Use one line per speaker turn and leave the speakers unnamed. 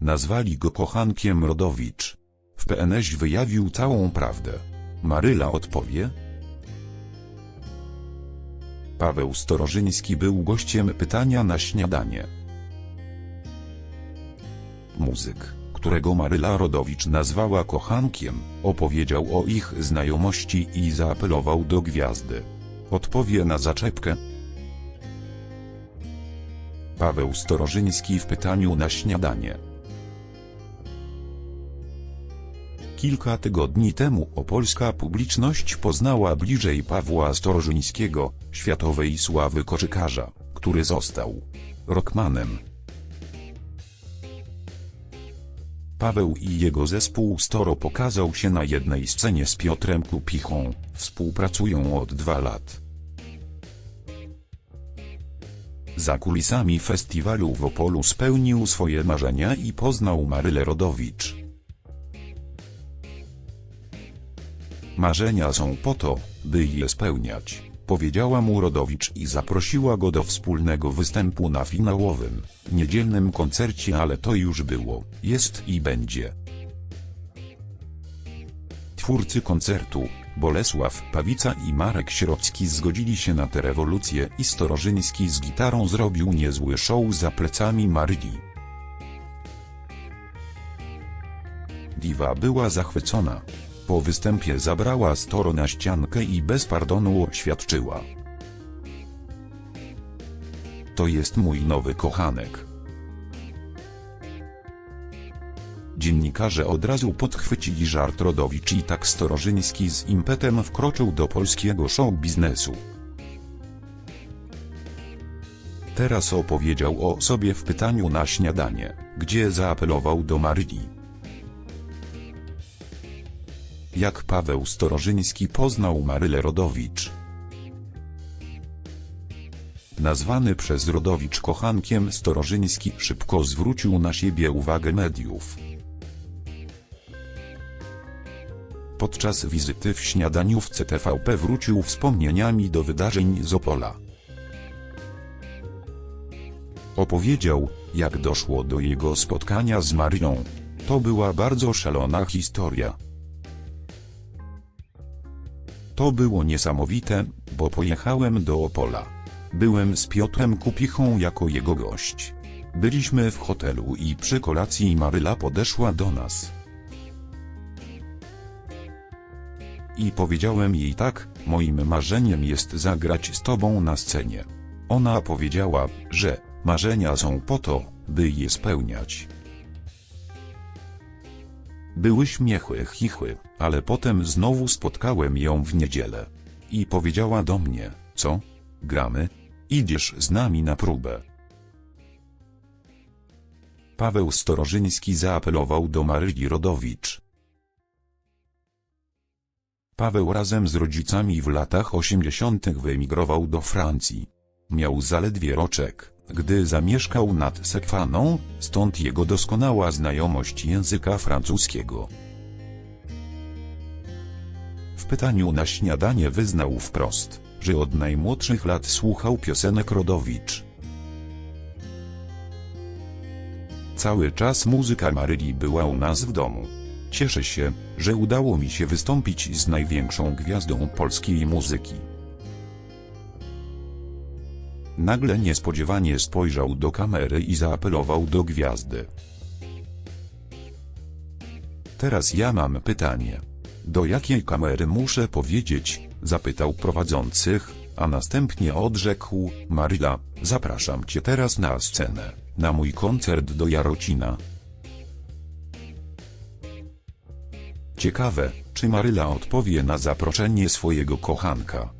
Nazwali go kochankiem Rodowicz. W PNS wyjawił całą prawdę. Maryla odpowie? Paweł Storożyński był gościem pytania na śniadanie. Muzyk, którego Maryla Rodowicz nazwała kochankiem, opowiedział o ich znajomości i zaapelował do gwiazdy. Odpowie na zaczepkę. Paweł Storożyński w pytaniu na śniadanie. Kilka tygodni temu opolska publiczność poznała bliżej Pawła Storożyńskiego, światowej sławy koszykarza, który został rockmanem. Paweł i jego zespół Storo pokazał się na jednej scenie z Piotrem Kupichą, współpracują od dwa lat. Za kulisami festiwalu w Opolu spełnił swoje marzenia i poznał Marylę Rodowicz. Marzenia są po to, by je spełniać, powiedziała mu Rodowicz i zaprosiła go do wspólnego występu na finałowym, niedzielnym koncercie ale to już było, jest i będzie. Twórcy koncertu, Bolesław Pawica i Marek Środzki zgodzili się na tę rewolucję i Storożyński z gitarą zrobił niezły show za plecami Maryli. Diwa była zachwycona. Po występie zabrała Storo na ściankę i bez pardonu oświadczyła. To jest mój nowy kochanek. Dziennikarze od razu podchwycili żart Rodowicz i tak Storożyński z impetem wkroczył do polskiego show biznesu. Teraz opowiedział o sobie w pytaniu na śniadanie, gdzie zaapelował do Maryli. Jak Paweł Storożyński poznał Marylę Rodowicz. Nazwany przez Rodowicz kochankiem Storożyński szybko zwrócił na siebie uwagę mediów. Podczas wizyty w śniadaniówce TVP wrócił wspomnieniami do wydarzeń z Opola. Opowiedział, jak doszło do jego spotkania z Marią. To była bardzo szalona historia. To było niesamowite, bo pojechałem do Opola. Byłem z Piotrem Kupichą jako jego gość. Byliśmy w hotelu i przy kolacji Maryla podeszła do nas. I powiedziałem jej tak, moim marzeniem jest zagrać z tobą na scenie. Ona powiedziała, że marzenia są po to, by je spełniać. Były śmiechy, chichły, ale potem znowu spotkałem ją w niedzielę. I powiedziała do mnie, co? Gramy? Idziesz z nami na próbę. Paweł Storożyński zaapelował do Maryli Rodowicz. Paweł razem z rodzicami w latach 80. wyemigrował do Francji. Miał zaledwie roczek, gdy zamieszkał nad Sekwaną, stąd jego doskonała znajomość języka francuskiego. W pytaniu na śniadanie wyznał wprost, że od najmłodszych lat słuchał piosenek Rodowicz. Cały czas muzyka Maryli była u nas w domu. Cieszę się, że udało mi się wystąpić z największą gwiazdą polskiej muzyki. Nagle niespodziewanie spojrzał do kamery i zaapelował do gwiazdy. Teraz ja mam pytanie. Do jakiej kamery muszę powiedzieć? Zapytał prowadzących, a następnie odrzekł, Maryla, zapraszam cię teraz na scenę, na mój koncert do Jarocina. Ciekawe, czy Maryla odpowie na zaproszenie swojego kochanka.